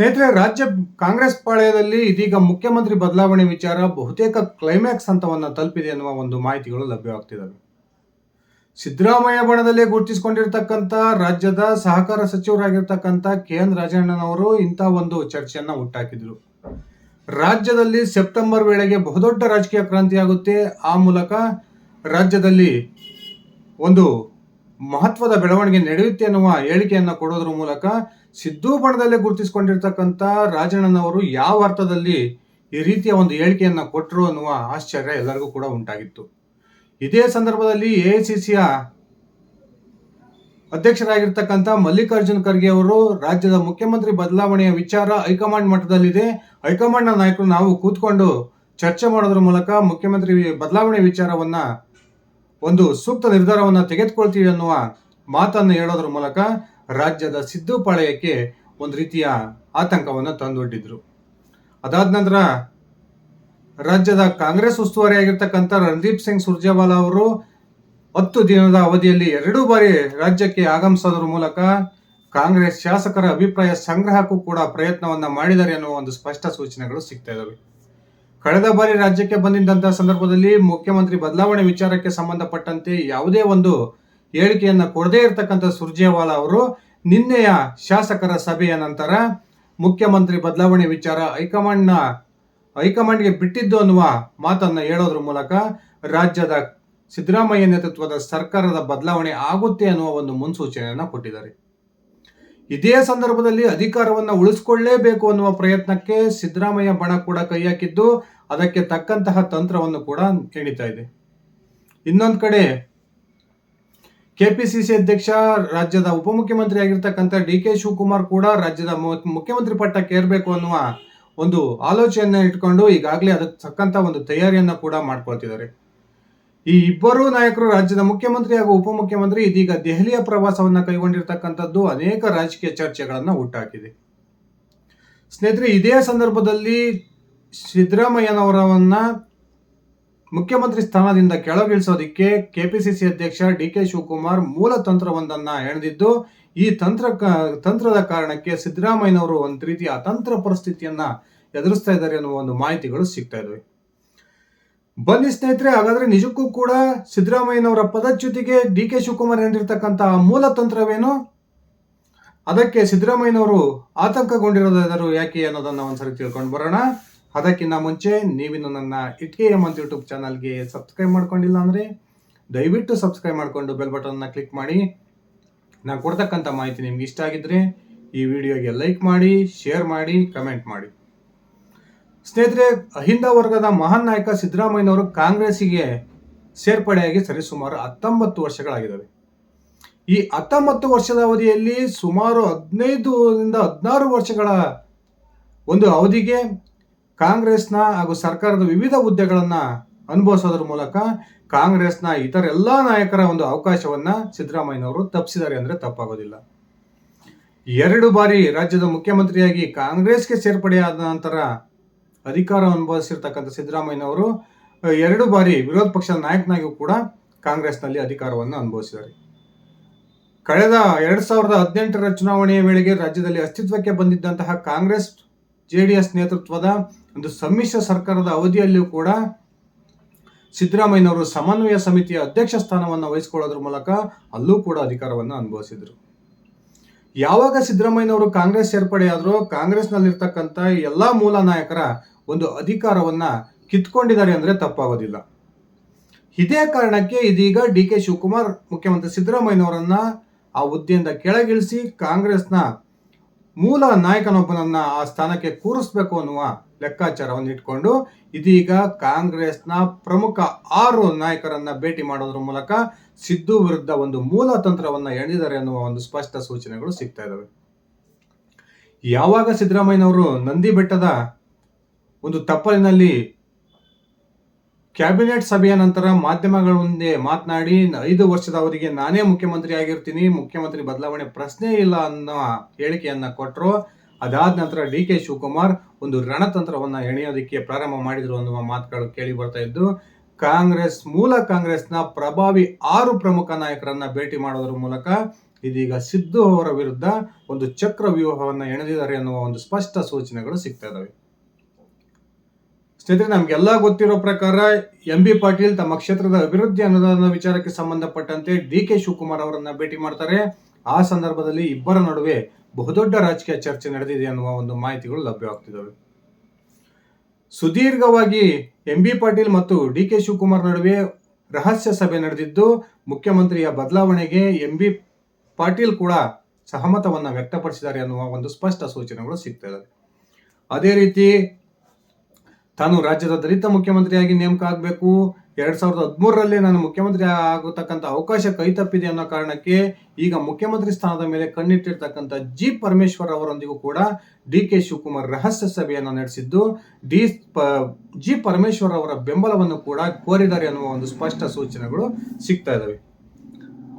ಸ್ನೇಹಿತರೆ, ರಾಜ್ಯ ಕಾಂಗ್ರೆಸ್ ಪಾಳ್ಯದಲ್ಲಿ ಇದೀಗ ಮುಖ್ಯಮಂತ್ರಿ ಬದಲಾವಣೆ ವಿಚಾರ ಬಹುತೇಕ ಕ್ಲೈಮ್ಯಾಕ್ಸ್ ಹಂತವನ್ನು ತಲುಪಿದೆ ಎನ್ನುವ ಒಂದು ಮಾಹಿತಿಗಳು ಲಭ್ಯವಾಗ್ತಿದ್ದಾವೆ. ಸಿದ್ದರಾಮಯ್ಯ ಬಣದಲ್ಲೇ ಗುರುತಿಸಿಕೊಂಡಿರ್ತಕ್ಕಂಥ, ರಾಜ್ಯದ ಸಹಕಾರ ಸಚಿವರಾಗಿರ್ತಕ್ಕಂಥ ಕೆ ಎನ್ ರಾಜಣ್ಣನವರು ಇಂಥ ಒಂದು ಚರ್ಚೆಯನ್ನು ಹುಟ್ಟಾಕಿದ್ರು ರಾಜ್ಯದಲ್ಲಿ ಸೆಪ್ಟೆಂಬರ್ ವೇಳೆಗೆ ಬಹುದೊಡ್ಡ ರಾಜಕೀಯ ಕ್ರಾಂತಿಯಾಗುತ್ತೆ ಆ ಮೂಲಕ ರಾಜ್ಯದಲ್ಲಿ ಒಂದು ಮಹತ್ವದ ಬೆಳವಣಿಗೆ ನಡೆಯುತ್ತೆ ಅನ್ನುವ ಹೇಳಿಕೆಯನ್ನು ಕೊಡೋದ್ರ ಮೂಲಕ ಸಿದ್ದು ಬಣದಲ್ಲೇ ಗುರುತಿಸಿಕೊಂಡಿರ್ತಕ್ಕಂಥ ರಾಜಣ್ಣನವರು ಯಾವ ಅರ್ಥದಲ್ಲಿ ಈ ರೀತಿಯ ಒಂದು ಹೇಳಿಕೆಯನ್ನು ಕೊಟ್ಟರು ಅನ್ನುವ ಆಶ್ಚರ್ಯ ಎಲ್ಲರಿಗೂ ಕೂಡ ಉಂಟಾಗಿತ್ತು. ಇದೇ ಸಂದರ್ಭದಲ್ಲಿ ಎ ಅಧ್ಯಕ್ಷರಾಗಿರ್ತಕ್ಕಂಥ ಮಲ್ಲಿಕಾರ್ಜುನ್ ಖರ್ಗೆ ಅವರು ರಾಜ್ಯದ ಮುಖ್ಯಮಂತ್ರಿ ಬದಲಾವಣೆಯ ವಿಚಾರ ಹೈಕಮಾಂಡ್ ಮಟ್ಟದಲ್ಲಿದೆ. ಹೈಕಮಾಂಡ್ನ ನಾಯಕರು ನಾವು ಕೂತ್ಕೊಂಡು ಚರ್ಚೆ ಮಾಡೋದ್ರ ಮೂಲಕ ಮುಖ್ಯಮಂತ್ರಿ ಬದಲಾವಣೆ ವಿಚಾರವನ್ನ ಒಂದು ಸೂಕ್ತ ನಿರ್ಧಾರವನ್ನು ತೆಗೆದುಕೊಳ್ತೀವಿ ಅನ್ನುವ ಮಾತನ್ನು ಹೇಳೋದ್ರ ಮೂಲಕ ರಾಜ್ಯದ ಸಿದ್ದು ಪಾಳಯಕ್ಕೆ ಒಂದು ರೀತಿಯ ಆತಂಕವನ್ನು ತಂದೊಡ್ಡಿದ್ರು. ಅದಾದ ನಂತರ ರಾಜ್ಯದ ಕಾಂಗ್ರೆಸ್ ಉಸ್ತುವಾರಿ ಆಗಿರ್ತಕ್ಕಂಥ ರಣದೀಪ್ ಸಿಂಗ್ ಸುರ್ಜೇವಾಲಾ ಅವರು ಹತ್ತು ದಿನದ ಅವಧಿಯಲ್ಲಿ ಎರಡು ಬಾರಿ ರಾಜ್ಯಕ್ಕೆ ಆಗಮಿಸೋದ್ರ ಮೂಲಕ ಕಾಂಗ್ರೆಸ್ ಶಾಸಕರ ಅಭಿಪ್ರಾಯ ಸಂಗ್ರಹಕ್ಕೂ ಕೂಡ ಪ್ರಯತ್ನವನ್ನ ಮಾಡಿದ್ದಾರೆ ಅನ್ನುವ ಒಂದು ಸ್ಪಷ್ಟ ಸೂಚನೆಗಳು ಸಿಗ್ತಾ ಇದಾವೆ. ಕಳೆದ ಬಾರಿ ರಾಜ್ಯಕ್ಕೆ ಬಂದಿದ್ದಂತಹ ಸಂದರ್ಭದಲ್ಲಿ ಮುಖ್ಯಮಂತ್ರಿ ಬದಲಾವಣೆ ವಿಚಾರಕ್ಕೆ ಸಂಬಂಧಪಟ್ಟಂತೆ ಯಾವುದೇ ಒಂದು ಹೇಳಿಕೆಯನ್ನು ಕೊಡದೇ ಇರತಕ್ಕಂಥ ಸುರ್ಜೇವಾಲಾ ಅವರು ನಿನ್ನೆಯ ಶಾಸಕರ ಸಭೆಯ ನಂತರ ಮುಖ್ಯಮಂತ್ರಿ ಬದಲಾವಣೆ ವಿಚಾರ ಹೈಕಮಾಂಡ್ನ, ಹೈಕಮಾಂಡ್ಗೆ ಬಿಟ್ಟಿದ್ದು ಅನ್ನುವ ಮಾತನ್ನ ಹೇಳೋದ್ರ ಮೂಲಕ ರಾಜ್ಯದ ಸಿದ್ದರಾಮಯ್ಯ ನೇತೃತ್ವದ ಸರ್ಕಾರದ ಬದಲಾವಣೆ ಆಗುತ್ತೆ ಅನ್ನುವ ಒಂದು ಮುನ್ಸೂಚನೆಯನ್ನ ಕೊಟ್ಟಿದ್ದಾರೆ. ಇದೇ ಸಂದರ್ಭದಲ್ಲಿ ಅಧಿಕಾರವನ್ನು ಉಳಿಸ್ಕೊಳ್ಳೇಬೇಕು ಅನ್ನುವ ಪ್ರಯತ್ನಕ್ಕೆ ಸಿದ್ದರಾಮಯ್ಯ ಬಣ ಕೂಡ ಕೈ ಹಾಕಿದ್ದು, ಅದಕ್ಕೆ ತಕ್ಕಂತಹ ತಂತ್ರವನ್ನು ಕೂಡ ಎಣಿತಾ ಇದೆ. ಇನ್ನೊಂದು ಕಡೆ, ಕೆಪಿಸಿಸಿ ಅಧ್ಯಕ್ಷ, ರಾಜ್ಯದ ಉಪಮುಖ್ಯಮಂತ್ರಿ ಆಗಿರ್ತಕ್ಕಂಥ ಡಿ ಕೆ ಶಿವಕುಮಾರ್ ಕೂಡ ರಾಜ್ಯದ ಮುಖ್ಯಮಂತ್ರಿ ಪಟ್ಟಕ್ಕೆ ಏರ್ಬೇಕು ಅನ್ನುವ ಒಂದು ಆಲೋಚನೆಯನ್ನ ಇಟ್ಕೊಂಡು ಈಗಾಗಲೇ ಅದಕ್ಕೆ ತಕ್ಕಂತ ಒಂದು ತಯಾರಿಯನ್ನ ಕೂಡ ಮಾಡ್ಕೊಳ್ತಿದ್ದಾರೆ. ಈ ಇಬ್ಬರು ನಾಯಕರು ರಾಜ್ಯದ ಮುಖ್ಯಮಂತ್ರಿ ಹಾಗೂ ಉಪಮುಖ್ಯಮಂತ್ರಿ ಇದೀಗ ದೆಹಲಿಯ ಪ್ರವಾಸವನ್ನ ಕೈಗೊಂಡಿರ್ತಕ್ಕಂಥದ್ದು ಅನೇಕ ರಾಜಕೀಯ ಚರ್ಚೆಗಳನ್ನು ಹುಟ್ಟಾಕಿದೆ. ಸ್ನೇಹಿತರೆ, ಇದೇ ಸಂದರ್ಭದಲ್ಲಿ ಸಿದ್ದರಾಮಯ್ಯನವರವನ್ನ ಮುಖ್ಯಮಂತ್ರಿ ಸ್ಥಾನದಿಂದ ಕೆಳಗಿಳಿಸೋದಿಕ್ಕೆ ಕೆಪಿಸಿಸಿ ಅಧ್ಯಕ್ಷ ಡಿ ಕೆ ಶಿವಕುಮಾರ್ ಮೂಲ ತಂತ್ರವೊಂದನ್ನ ಎಣೆದಿದ್ದು, ಈ ತಂತ್ರ ತಂತ್ರದ ಕಾರಣಕ್ಕೆ ಸಿದ್ದರಾಮಯ್ಯನವರು ಒಂದು ರೀತಿಯ ಅತಂತ್ರ ಪರಿಸ್ಥಿತಿಯನ್ನ ಎದುರಿಸ್ತಾ ಇದ್ದಾರೆ ಅನ್ನುವ ಒಂದು ಮಾಹಿತಿಗಳು ಸಿಗ್ತಾ ಇದಾವೆ. ಬನ್ನಿ ಸ್ನೇಹಿತರೆ, ಹಾಗಾದ್ರೆ ನಿಜಕ್ಕೂ ಕೂಡ ಸಿದ್ದರಾಮಯ್ಯನವರ ಪದಚ್ಯುತಿಗೆ ಡಿ ಕೆ ಶಿವಕುಮಾರ್ ಎಂದಿರ್ತಕ್ಕಂತಹ ಮೂಲ ತಂತ್ರವೇನು? ಅದಕ್ಕೆ ಸಿದ್ದರಾಮಯ್ಯನವರು ಆತಂಕಗೊಂಡಿರೋದಾದರೂ ಯಾಕೆ ಅನ್ನೋದನ್ನ ಒಂದ್ಸರಿ ತಿಳ್ಕೊಂಡು ಬರೋಣ. ಅದಕ್ಕಿಂತ ಮುಂಚೆ ನೀವಿನ್ನು ನನ್ನ ಇಟ್ಕೆ ಎಂ ಅಂತ ಯೂಟ್ಯೂಬ್ ಚಾನಲ್ಗೆ ಸಬ್ಸ್ಕ್ರೈಬ್ ಮಾಡ್ಕೊಂಡಿಲ್ಲ ಅಂದ್ರೆ ದಯವಿಟ್ಟು ಸಬ್ಸ್ಕ್ರೈಬ್ ಮಾಡಿಕೊಂಡು ಬೆಲ್ ಬಟನ್ನ ಕ್ಲಿಕ್ ಮಾಡಿ. ನಾನು ಕೊಡ್ತಕ್ಕಂಥ ಮಾಹಿತಿ ನಿಮ್ಗೆ ಇಷ್ಟ ಆಗಿದ್ರೆ ಈ ವಿಡಿಯೋಗೆ ಲೈಕ್ ಮಾಡಿ, ಶೇರ್ ಮಾಡಿ, ಕಮೆಂಟ್ ಮಾಡಿ. ಸ್ನೇಹಿತರೆ, ಅಹಿಂದ ವರ್ಗದ ಮಹಾನ್ ನಾಯಕ ಸಿದ್ದರಾಮಯ್ಯನವರು ಕಾಂಗ್ರೆಸ್ಸಿಗೆ ಸೇರ್ಪಡೆಯಾಗಿ ಸರಿಸುಮಾರು ಹತ್ತೊಂಬತ್ತು ವರ್ಷಗಳಾಗಿದ್ದಾವೆ. ಈ ಹತ್ತೊಂಬತ್ತು ವರ್ಷದ ಅವಧಿಯಲ್ಲಿ ಸುಮಾರು ಹದಿನೈದರಿಂದ ಹದಿನಾರು ವರ್ಷಗಳ ಒಂದು ಅವಧಿಗೆ ಕಾಂಗ್ರೆಸ್ನ ಹಾಗೂ ಸರ್ಕಾರದ ವಿವಿಧ ಹುದ್ದೆಗಳನ್ನು ಅನುಭವಿಸೋದ್ರ ಮೂಲಕ ಕಾಂಗ್ರೆಸ್ನ ಇತರ ಎಲ್ಲ ನಾಯಕರ ಒಂದು ಅವಕಾಶವನ್ನ ಸಿದ್ದರಾಮಯ್ಯನವರು ತಪ್ಪಿಸಿದ್ದಾರೆ ಅಂದ್ರೆ ತಪ್ಪಾಗೋದಿಲ್ಲ. ಎರಡು ಬಾರಿ ರಾಜ್ಯದ ಮುಖ್ಯಮಂತ್ರಿಯಾಗಿ ಕಾಂಗ್ರೆಸ್ಗೆ ಸೇರ್ಪಡೆಯಾದ ನಂತರ ಅಧಿಕಾರ ಅನುಭವಿಸಿರ್ತಕ್ಕಂಥ ಸಿದ್ದರಾಮಯ್ಯನವರು ಎರಡು ಬಾರಿ ವಿರೋಧ ಪಕ್ಷದ ನಾಯಕನಾಗಿಯೂ ಕೂಡ ಕಾಂಗ್ರೆಸ್ನಲ್ಲಿ ಅಧಿಕಾರವನ್ನು ಅನುಭವಿಸಿದ್ದಾರೆ. ಕಳೆದ ಎರಡು ಸಾವಿರದ ಹದಿನೆಂಟರ ಚುನಾವಣೆಯ ವೇಳೆಗೆ ರಾಜ್ಯದಲ್ಲಿ ಅಸ್ತಿತ್ವಕ್ಕೆ ಬಂದಿದ್ದಂತಹ ಕಾಂಗ್ರೆಸ್ ಜೆಡಿಎಸ್ ನೇತೃತ್ವದ ಒಂದು ಸಮ್ಮಿಶ್ರ ಸರ್ಕಾರದ ಅವಧಿಯಲ್ಲಿಯೂ ಕೂಡ ಸಿದ್ದರಾಮಯ್ಯನವರು ಸಮನ್ವಯ ಸಮಿತಿಯ ಅಧ್ಯಕ್ಷ ಸ್ಥಾನವನ್ನು ವಹಿಸಿಕೊಳ್ಳೋದ್ರ ಮೂಲಕ ಅಲ್ಲೂ ಕೂಡ ಅಧಿಕಾರವನ್ನು ಅನುಭವಿಸಿದ್ರು. ಯಾವಾಗ ಸಿದ್ದರಾಮಯ್ಯನವರು ಕಾಂಗ್ರೆಸ್ ಸೇರ್ಪಡೆಯಾದರೂ ಕಾಂಗ್ರೆಸ್ನಲ್ಲಿರ್ತಕ್ಕಂಥ ಎಲ್ಲಾ ಮೂಲ ನಾಯಕರ ಒಂದು ಅಧಿಕಾರವನ್ನ ಕಿತ್ಕೊಂಡಿದ್ದಾರೆ ಅಂದ್ರೆ ತಪ್ಪಾಗೋದಿಲ್ಲ. ಇದೇ ಕಾರಣಕ್ಕೆ ಇದೀಗ ಡಿ ಕೆ ಶಿವಕುಮಾರ್ ಮುಖ್ಯಮಂತ್ರಿ ಸಿದ್ದರಾಮಯ್ಯನವರನ್ನ ಆ ಹುದ್ದೆಯಿಂದ ಕೆಳಗಿಳಿಸಿ ಕಾಂಗ್ರೆಸ್ನ ಮೂಲ ನಾಯಕನೊಬ್ಬನನ್ನ ಆ ಸ್ಥಾನಕ್ಕೆ ಕೂರಿಸ್ಬೇಕು ಅನ್ನುವ ಲೆಕ್ಕಾಚಾರವನ್ನು ಇಟ್ಕೊಂಡು ಇದೀಗ ಕಾಂಗ್ರೆಸ್ನ ಪ್ರಮುಖ ಆರು ನಾಯಕರನ್ನ ಭೇಟಿ ಮಾಡೋದ್ರ ಮೂಲಕ ಸಿದ್ದು ವಿರುದ್ಧ ಒಂದು ಮೂಲ ತಂತ್ರವನ್ನ ಎಣಿದ್ದಾರೆ ಅನ್ನುವ ಒಂದು ಸ್ಪಷ್ಟ ಸೂಚನೆಗಳು ಸಿಗ್ತಾ ಇದ್ದಾವೆ ಯಾವಾಗ ಸಿದ್ದರಾಮಯ್ಯನವರು ನಂದಿ ಬೆಟ್ಟದ ಒಂದು ತಪ್ಪಲಿನಲ್ಲಿ ಕ್ಯಾಬಿನೆಟ್ ಸಭೆಯ ನಂತರ ಮಾಧ್ಯಮಗಳ ಮುಂದೆ ಮಾತನಾಡಿ, ಐದು ವರ್ಷದ ಅವಧಿಗೆ ನಾನೇ ಮುಖ್ಯಮಂತ್ರಿ ಆಗಿರ್ತೀನಿ, ಮುಖ್ಯಮಂತ್ರಿ ಬದಲಾವಣೆ ಪ್ರಶ್ನೆ ಇಲ್ಲ ಅನ್ನೋ ಹೇಳಿಕೆಯನ್ನ ಕೊಟ್ಟರು ಅದಾದ ನಂತರ ಡಿ ಕೆ ಶಿವಕುಮಾರ್ ಒಂದು ರಣತಂತ್ರವನ್ನ ಎಣೆಯೋದಕ್ಕೆ ಪ್ರಾರಂಭ ಮಾಡಿದ್ರು ಅನ್ನುವ ಮಾತುಗಳು ಕೇಳಿ ಬರ್ತಾ ಇದ್ದು ಕಾಂಗ್ರೆಸ್, ಮೂಲ ಕಾಂಗ್ರೆಸ್ನ ಪ್ರಭಾವಿ ಆರು ಪ್ರಮುಖ ನಾಯಕರನ್ನ ಭೇಟಿ ಮಾಡೋದ್ರ ಮೂಲಕ ಇದೀಗ ಸಿದ್ದು ಅವರ ವಿರುದ್ಧ ಒಂದು ಚಕ್ರ ವ್ಯೂಹವನ್ನು ಎಣೆದಿದ್ದಾರೆ ಅನ್ನುವ ಒಂದು ಸ್ಪಷ್ಟ ಸೂಚನೆಗಳು ಸಿಗ್ತಾ ಇದಾವೆ. ಸ್ನೇಹಿತರೆ, ನಮ್ಗೆಲ್ಲ ಗೊತ್ತಿರೋ ಪ್ರಕಾರ ಎಂ ಬಿ ಪಾಟೀಲ್ ತಮ್ಮ ಕ್ಷೇತ್ರದ ಅಭಿವೃದ್ಧಿ ಅನುದಾನ ವಿಚಾರಕ್ಕೆ ಸಂಬಂಧಪಟ್ಟಂತೆ ಡಿ ಕೆ ಶಿವಕುಮಾರ್ ಅವರನ್ನ ಭೇಟಿ ಮಾಡ್ತಾರೆ. ಆ ಸಂದರ್ಭದಲ್ಲಿ ಇಬ್ಬರ ನಡುವೆ ಬಹುದೊಡ್ಡ ರಾಜಕೀಯ ಚರ್ಚೆ ನಡೆದಿದೆ ಅನ್ನುವ ಒಂದು ಮಾಹಿತಿಗಳು ಲಭ್ಯವಾಗ್ತಿದ್ದಾವೆ. ಸುದೀರ್ಘವಾಗಿ ಎಂ ಬಿ ಪಾಟೀಲ್ ಮತ್ತು ಡಿ ಕೆ ಶಿವಕುಮಾರ್ ನಡುವೆ ರಹಸ್ಯ ಸಭೆ ನಡೆದಿದ್ದು, ಮುಖ್ಯಮಂತ್ರಿಯ ಬದಲಾವಣೆಗೆ ಎಂ ಬಿ ಪಾಟೀಲ್ ಕೂಡ ಸಹಮತವನ್ನು ವ್ಯಕ್ತಪಡಿಸಿದ್ದಾರೆ ಅನ್ನುವ ಒಂದು ಸ್ಪಷ್ಟ ಸೂಚನೆಗಳು ಸಿಗ್ತಾ ಅದೇ ರೀತಿ ತಾನು ರಾಜ್ಯದ ದಲಿತ ಮುಖ್ಯಮಂತ್ರಿಯಾಗಿ ನೇಮಕ ಆಗಬೇಕು ಎರಡ್ ಸಾವಿರದ ಹದಿಮೂರರಲ್ಲಿ ನಾನು ಮುಖ್ಯಮಂತ್ರಿ ಆಗತಕ್ಕಂಥ ಅವಕಾಶ ಕೈತಪ್ಪಿದೆ ಅನ್ನೋ ಕಾರಣಕ್ಕೆ ಈಗ ಮುಖ್ಯಮಂತ್ರಿ ಸ್ಥಾನದ ಮೇಲೆ ಕಣ್ಣಿಟ್ಟಿರ್ತಕ್ಕಂಥ ಜಿ ಪರಮೇಶ್ವರ್ ಅವರೊಂದಿಗೂ ಕೂಡ ಡಿ ಕೆ ಶಿವಕುಮಾರ್ ರಹಸ್ಯ ಸಭೆಯನ್ನು ನಡೆಸಿದ್ದು, ಡಿ ಪ, ಜಿ ಪರಮೇಶ್ವರ್ ಅವರ ಬೆಂಬಲವನ್ನು ಕೂಡ ಕೋರಿದ್ದಾರೆ ಅನ್ನುವ ಒಂದು ಸ್ಪಷ್ಟ ಸೂಚನೆಗಳು ಸಿಗ್ತಾ ಇದ್ದಾವೆ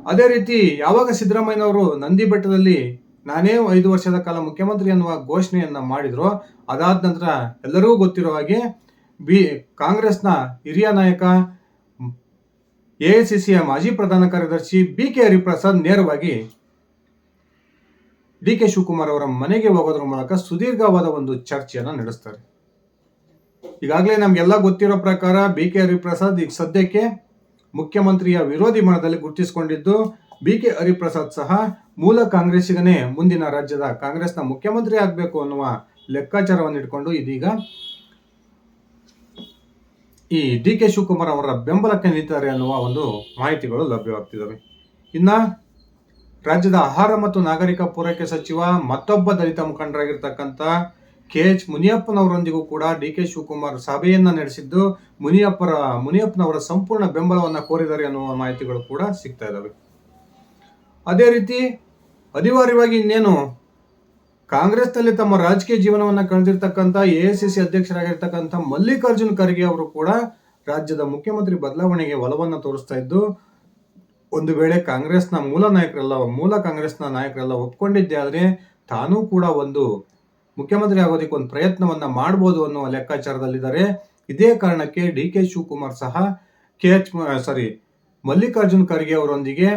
ಅದೇ ರೀತಿ ಯಾವಾಗ ಸಿದ್ದರಾಮಯ್ಯನವರು ನಂದಿ ಬೆಟ್ಟದಲ್ಲಿ ನಾನೇ ಐದು ವರ್ಷದ ಕಾಲ ಮುಖ್ಯಮಂತ್ರಿ ಅನ್ನುವ ಘೋಷಣೆಯನ್ನ ಮಾಡಿದ್ರು, ಅದಾದ ನಂತರ ಎಲ್ಲರಿಗೂ ಗೊತ್ತಿರೋ ಹಾಗೆ ಬಿ, ಕಾಂಗ್ರೆಸ್ನ ಹಿರಿಯ ನಾಯಕ, ಎಐಸಿಸಿಯ ಮಾಜಿ ಪ್ರಧಾನ ಕಾರ್ಯದರ್ಶಿ ಬಿ ಕೆ ಹರಿಪ್ರಸಾದ್ ನೇರವಾಗಿ ಡಿ ಕೆ ಶಿವಕುಮಾರ್ ಅವರ ಮನೆಗೆ ಹೋಗೋದ್ರ ಮೂಲಕ ಸುದೀರ್ಘವಾದ ಒಂದು ಚರ್ಚೆಯನ್ನು ನಡೆಸ್ತಾರೆ. ಈಗಾಗಲೇ ನಮಗೆಲ್ಲ ಗೊತ್ತಿರೋ ಪ್ರಕಾರ ಬಿ ಕೆ ಹರಿಪ್ರಸಾದ್ ಈಗ ಸದ್ಯಕ್ಕೆ ಮುಖ್ಯಮಂತ್ರಿಯ ವಿರೋಧಿ ಮನದಲ್ಲಿ ಗುರುತಿಸಿಕೊಂಡಿದ್ದು ಬಿ ಕೆ ಹರಿಪ್ರಸಾದ್ ಸಹ ಮೂಲ ಕಾಂಗ್ರೆಸ್ಸಿಗನೇ ಮುಂದಿನ ರಾಜ್ಯದ ಕಾಂಗ್ರೆಸ್ನ ಮುಖ್ಯಮಂತ್ರಿ ಆಗಬೇಕು ಅನ್ನುವ ಲೆಕ್ಕಾಚಾರವನ್ನು ಇಟ್ಕೊಂಡು ಇದೀಗ ಈ ಡಿ ಕೆ ಶಿವಕುಮಾರ್ ಅವರ ಬೆಂಬಲಕ್ಕೆ ನಿಂತಿದ್ದಾರೆ ಅನ್ನುವ ಒಂದು ಮಾಹಿತಿಗಳು ಲಭ್ಯವಾಗ್ತಿದ್ದಾವೆ. ಇನ್ನ ರಾಜ್ಯದ ಆಹಾರ ಮತ್ತು ನಾಗರಿಕ ಪೂರೈಕೆ ಸಚಿವ ಮತ್ತೊಬ್ಬ ದಲಿತ ಮುಖಂಡರಾಗಿರ್ತಕ್ಕಂಥ ಕೆ ಎಚ್ ಮುನಿಯಪ್ಪನವರೊಂದಿಗೂ ಕೂಡ ಡಿ ಕೆ ಶಿವಕುಮಾರ್ ಸಭೆಯನ್ನ ನಡೆಸಿದ್ದು ಮುನಿಯಪ್ಪರ, ಮುನಿಯಪ್ಪನವರ ಸಂಪೂರ್ಣ ಬೆಂಬಲವನ್ನ ಕೋರಿದ್ದಾರೆ ಅನ್ನುವ ಮಾಹಿತಿಗಳು ಕೂಡ ಸಿಗ್ತಾ ಇದ್ದಾವೆ. ಅದೇ ರೀತಿ ಅನಿವಾರ್ಯವಾಗಿ ಇನ್ನೇನು ಕಾಂಗ್ರೆಸ್ನಲ್ಲಿ ತಮ್ಮ ರಾಜಕೀಯ ಜೀವನವನ್ನು ಕಳೆದಿರ್ತಕ್ಕಂಥ ಎ ಸಿ ಸಿ ಅಧ್ಯಕ್ಷರಾಗಿರ್ತಕ್ಕಂಥ ಮಲ್ಲಿಕಾರ್ಜುನ್ ಖರ್ಗೆ ಅವರು ಕೂಡ ರಾಜ್ಯದ ಮುಖ್ಯಮಂತ್ರಿ ಬದಲಾವಣೆಗೆ ಒಲವನ್ನು ತೋರಿಸ್ತಾ ಇದ್ದು, ಒಂದು ವೇಳೆ ಕಾಂಗ್ರೆಸ್ನ ಮೂಲ ನಾಯಕರೆಲ್ಲ, ಮೂಲ ಕಾಂಗ್ರೆಸ್ನ ನಾಯಕರೆಲ್ಲ ಒಪ್ಕೊಂಡಿದ್ದೆ ಆದರೆ ತಾನೂ ಕೂಡ ಒಂದು ಮುಖ್ಯಮಂತ್ರಿ ಆಗೋದಕ್ಕೆ ಒಂದು ಪ್ರಯತ್ನವನ್ನ ಮಾಡ್ಬೋದು ಅನ್ನುವ ಲೆಕ್ಕಾಚಾರದಲ್ಲಿದ್ದಾರೆ. ಇದೇ ಕಾರಣಕ್ಕೆ ಡಿ ಕೆ ಶಿವಕುಮಾರ್ ಸಹ K H sorry Mallikarjun Kharge ಅವರೊಂದಿಗೆ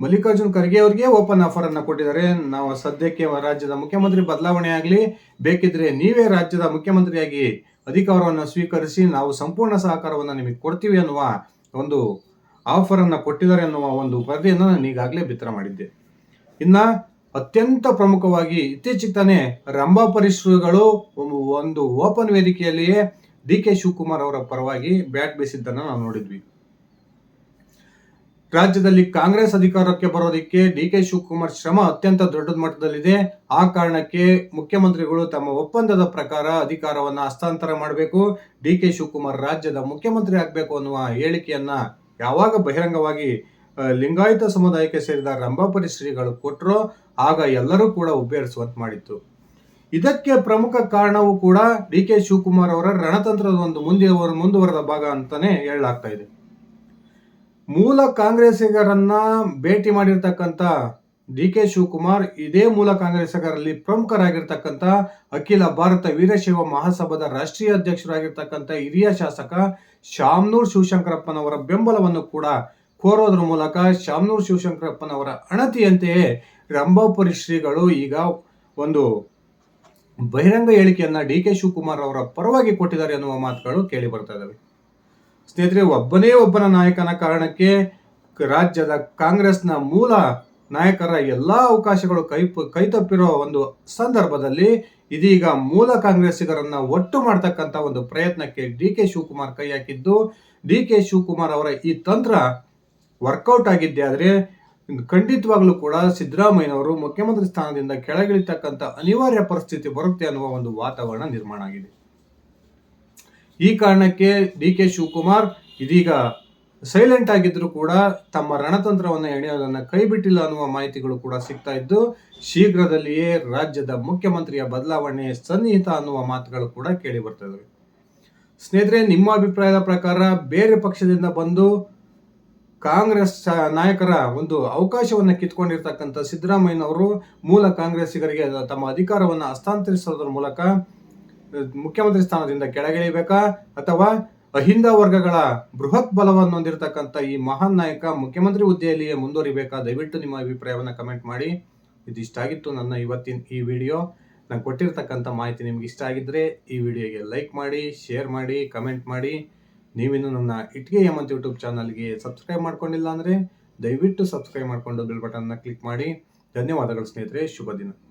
ಮಲ್ಲಿಕಾರ್ಜುನ್ ಖರ್ಗೆ ಅವರಿಗೆ ಓಪನ್ ಆಫರ್ ಅನ್ನ ಕೊಟ್ಟಿದ್ದಾರೆ. ನಾವು ಸದ್ಯಕ್ಕೆ ರಾಜ್ಯದ ಮುಖ್ಯಮಂತ್ರಿ ಬದಲಾವಣೆ ಆಗಲಿ, ಬೇಕಿದ್ರೆ ನೀವೇ ರಾಜ್ಯದ ಮುಖ್ಯಮಂತ್ರಿಯಾಗಿ ಅಧಿಕಾರವನ್ನು ಸ್ವೀಕರಿಸಿ, ನಾವು ಸಂಪೂರ್ಣ ಸಹಕಾರವನ್ನು ನಿಮಗೆ ಕೊಡ್ತೀವಿ ಅನ್ನುವ ಒಂದು ಆಫರ್ ಅನ್ನ ಕೊಟ್ಟಿದ್ದಾರೆ ಅನ್ನುವ ಒಂದು ವರದಿಯನ್ನು ನಾನು ಈಗಾಗಲೇ ಬಿತ್ತರ ಮಾಡಿದ್ದೆ. ಇನ್ನ ಅತ್ಯಂತ ಪ್ರಮುಖವಾಗಿ ಇತ್ತೀಚೆಗೆ ತಾನೇ ರಂಭಾ ಶ್ರೀಗಳು ಒಂದು ಓಪನ್ ವೇದಿಕೆಯಲ್ಲಿಯೇ ಡಿ ಕೆ ಶಿವಕುಮಾರ್ ಅವರ ಪರವಾಗಿ ಬ್ಯಾಟ್ ಬೀಸಿದ್ದನ್ನು ನಾವು ನೋಡಿದ್ವಿ. ರಾಜ್ಯದಲ್ಲಿ ಕಾಂಗ್ರೆಸ್ ಅಧಿಕಾರಕ್ಕೆ ಬರೋದಕ್ಕೆ ಡಿ ಕೆ ಶಿವಕುಮಾರ್ ಶ್ರಮ ಅತ್ಯಂತ ದೊಡ್ಡ ಮಟ್ಟದಲ್ಲಿದೆ. ಆ ಕಾರಣಕ್ಕೆ ಮುಖ್ಯಮಂತ್ರಿಗಳು ತಮ್ಮ ಒಪ್ಪಂದದ ಪ್ರಕಾರ ಅಧಿಕಾರವನ್ನು ಹಸ್ತಾಂತರ ಮಾಡಬೇಕು. ಡಿ ಕೆ ಶಿವಕುಮಾರ್ ರಾಜ್ಯದ ಮುಖ್ಯಮಂತ್ರಿ ಆಗಬೇಕು ಅನ್ನುವ ಹೇಳಿಕೆಯನ್ನ ಯಾವಾಗ ಬಹಿರಂಗವಾಗಿ ಲಿಂಗಾಯತ ಸಮುದಾಯಕ್ಕೆ ಸೇರಿದ ರಂಭಾಪುರಿ ಶ್ರೀಗಳು ಕೊಟ್ಟರೋ ಆಗ ಎಲ್ಲರೂ ಕೂಡ ಉಬ್ಬೇರಿಸುವಂತ ಮಾಡಿತ್ತು. ಇದಕ್ಕೆ ಪ್ರಮುಖ ಕಾರಣವೂ ಕೂಡ ಡಿ ಕೆ ಶಿವಕುಮಾರ್ ಅವರ ರಣತಂತ್ರದ ಒಂದು ಮುಂದೆ, ಮುಂದುವರೆದ ಭಾಗ ಅಂತಾನೆ ಹೇಳಲಾಗ್ತಾ ಇದೆ. ಮೂಲ ಕಾಂಗ್ರೆಸ್ಸಿಗರನ್ನ ಭೇಟಿ ಮಾಡಿರ್ತಕ್ಕಂಥ ಡಿ ಕೆ ಶಿವಕುಮಾರ್, ಇದೇ ಮೂಲ ಕಾಂಗ್ರೆಸ್ಸಿಗರಲ್ಲಿ ಪ್ರಮುಖರಾಗಿರ್ತಕ್ಕಂಥ ಅಖಿಲ ಭಾರತ ವೀರಶೈವ ಮಹಾಸಭಾದ ರಾಷ್ಟ್ರೀಯ ಅಧ್ಯಕ್ಷರಾಗಿರ್ತಕ್ಕಂಥ ಹಿರಿಯ ಶಾಸಕ ಶಾಮನೂರ್ ಶಿವಶಂಕರಪ್ಪನವರ ಬೆಂಬಲವನ್ನು ಕೂಡ ಕೋರೋದ್ರ ಮೂಲಕ ಶಾಮನೂರ್ ಶಿವಶಂಕರಪ್ಪನವರ ಅಣತಿಯಂತೆಯೇ ರಂಭಾಪುರಿ ಶ್ರೀಗಳು ಈಗ ಒಂದು ಬಹಿರಂಗ ಹೇಳಿಕೆಯನ್ನ ಡಿ ಕೆ ಶಿವಕುಮಾರ್ ಅವರ ಪರವಾಗಿ ಕೊಟ್ಟಿದ್ದಾರೆ ಎನ್ನುವ ಮಾತುಗಳು ಕೇಳಿ ಬರ್ತಾ ಇದಾವೆ. ಸ್ನೇಹಿತರೆ, ಒಬ್ಬನೇ ಒಬ್ಬನ ನಾಯಕನ ಕಾರಣಕ್ಕೆ ರಾಜ್ಯದ ಕಾಂಗ್ರೆಸ್ನ ಮೂಲ ನಾಯಕರ ಎಲ್ಲ ಅವಕಾಶಗಳು ಕೈ ಕೈತಪ್ಪಿರೋ ಒಂದು ಸಂದರ್ಭದಲ್ಲಿ ಇದೀಗ ಮೂಲ ಕಾಂಗ್ರೆಸ್ಸಿಗರನ್ನ ಒಟ್ಟು ಮಾಡ್ತಕ್ಕಂಥ ಒಂದು ಪ್ರಯತ್ನಕ್ಕೆ ಡಿ ಕೆ ಶಿವಕುಮಾರ್ ಕೈ ಹಾಕಿದ್ದು. ಡಿ ಕೆ ಶಿವಕುಮಾರ್ ಅವರ ಈ ತಂತ್ರ ವರ್ಕೌಟ್ ಆಗಿದ್ದೆ ಆದರೆ ಖಂಡಿತವಾಗ್ಲೂ ಕೂಡ ಸಿದ್ದರಾಮಯ್ಯನವರು ಮುಖ್ಯಮಂತ್ರಿ ಸ್ಥಾನದಿಂದ ಕೆಳಗಿಳಿತಕ್ಕಂಥ ಅನಿವಾರ್ಯ ಪರಿಸ್ಥಿತಿ ಬರುತ್ತೆ ಅನ್ನುವ ಒಂದು ವಾತಾವರಣ ನಿರ್ಮಾಣ ಆಗಿದೆ. ಈ ಕಾರಣಕ್ಕೆ ಡಿ ಕೆ ಶಿವಕುಮಾರ್ ಇದೀಗ ಸೈಲೆಂಟ್ ಆಗಿದ್ರು ಕೂಡ ತಮ್ಮ ರಣತಂತ್ರವನ್ನು ಎಣೆಯೋದನ್ನು ಕೈಬಿಟ್ಟಿಲ್ಲ ಅನ್ನುವ ಮಾಹಿತಿಗಳು ಕೂಡ ಸಿಗ್ತಾ ಇದ್ದು, ಶೀಘ್ರದಲ್ಲಿಯೇ ರಾಜ್ಯದ ಮುಖ್ಯಮಂತ್ರಿಯ ಬದಲಾವಣೆ ಸನ್ನಿಹಿತ ಅನ್ನುವ ಮಾತುಗಳು ಕೂಡ ಕೇಳಿ ಬರ್ತಾ ಸ್ನೇಹಿತರೆ, ನಿಮ್ಮ ಅಭಿಪ್ರಾಯದ ಪ್ರಕಾರ ಬೇರೆ ಪಕ್ಷದಿಂದ ಬಂದು ಕಾಂಗ್ರೆಸ್ ನಾಯಕರ ಒಂದು ಅವಕಾಶವನ್ನು ಕಿತ್ಕೊಂಡಿರ್ತಕ್ಕಂಥ ಸಿದ್ದರಾಮಯ್ಯನವರು ಮೂಲ ಕಾಂಗ್ರೆಸ್ಸಿಗರಿಗೆ ತಮ್ಮ ಅಧಿಕಾರವನ್ನು ಹಸ್ತಾಂತರಿಸೋದ್ರ ಮೂಲಕ ಮುಖ್ಯಮಂತ್ರಿ ಸ್ಥಾನದಿಂದ ಕೆಳಗಿಳಿಬೇಕಾ? ಅಥವಾ ಅಹಿಂದ ವರ್ಗಗಳ ಬೃಹತ್ ಬಲವನ್ನು ಹೊಂದಿರತಕ್ಕಂಥ ಈ ಮಹಾನ್ ನಾಯಕ ಮುಖ್ಯಮಂತ್ರಿ ಹುದ್ದೆಯಲ್ಲಿಯೇ ಮುಂದುವರಿಬೇಕಾ? ದಯವಿಟ್ಟು ನಿಮ್ಮ ಅಭಿಪ್ರಾಯವನ್ನು ಕಮೆಂಟ್ ಮಾಡಿ. ಇದಿಷ್ಟಾಗಿತ್ತು ನನ್ನ ಇವತ್ತಿನ ಈ ವಿಡಿಯೋ. ನಾನು ಕೊಟ್ಟಿರ್ತಕ್ಕಂಥ ಮಾಹಿತಿ ನಿಮ್ಗೆ ಇಷ್ಟ ಆಗಿದ್ದರೆ ಈ ವಿಡಿಯೋಗೆ ಲೈಕ್ ಮಾಡಿ, ಶೇರ್ ಮಾಡಿ, ಕಮೆಂಟ್ ಮಾಡಿ. ನೀವಿನ್ನು ನನ್ನ ಇಟ್ಗೆ ಹೇಮಂತ್ ಯೂಟ್ಯೂಬ್ ಚಾನಲ್ಗೆ ಸಬ್ಸ್ಕ್ರೈಬ್ ಮಾಡ್ಕೊಂಡಿಲ್ಲ ಅಂದರೆ ದಯವಿಟ್ಟು ಸಬ್ಸ್ಕ್ರೈಬ್ ಮಾಡಿಕೊಂಡು ಬೆಲ್ ಬಟನ್ನ ಕ್ಲಿಕ್ ಮಾಡಿ. ಧನ್ಯವಾದಗಳು ಸ್ನೇಹಿತರೆ, ಶುಭ ದಿನ.